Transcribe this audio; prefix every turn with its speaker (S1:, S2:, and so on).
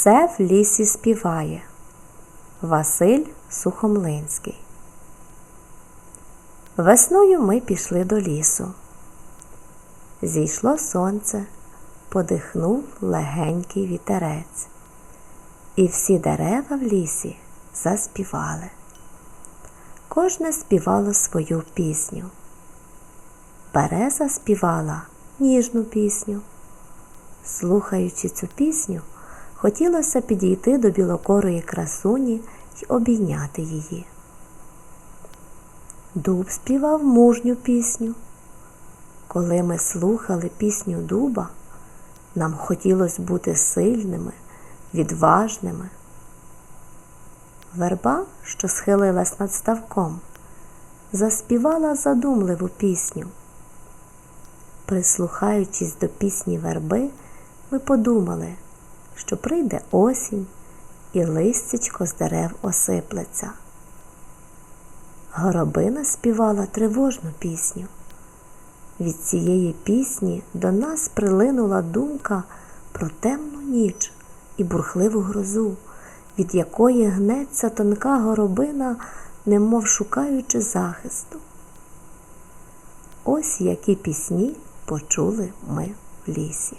S1: Все в лісі співає. Василь Сухомлинський. Весною ми пішли до лісу. Зійшло сонце, подихнув легенький вітерець, і всі дерева в лісі заспівали. Кожне співало свою пісню. Береза співала ніжну пісню. Слухаючи цю пісню, хотілося підійти до білокорої красуні й обійняти її. Дуб співав мужню пісню. Коли ми слухали пісню дуба, нам хотілося бути сильними, відважними. Верба, що схилилась над ставком, заспівала задумливу пісню. Прислухаючись до пісні верби, ми подумали, що прийде осінь і листячко з дерев осиплеться. Горобина співала тривожну пісню. Від цієї пісні до нас прилинула думка про темну ніч і бурхливу грозу, від якої гнеться тонка горобина, немов шукаючи захисту. Ось які пісні почули ми в лісі.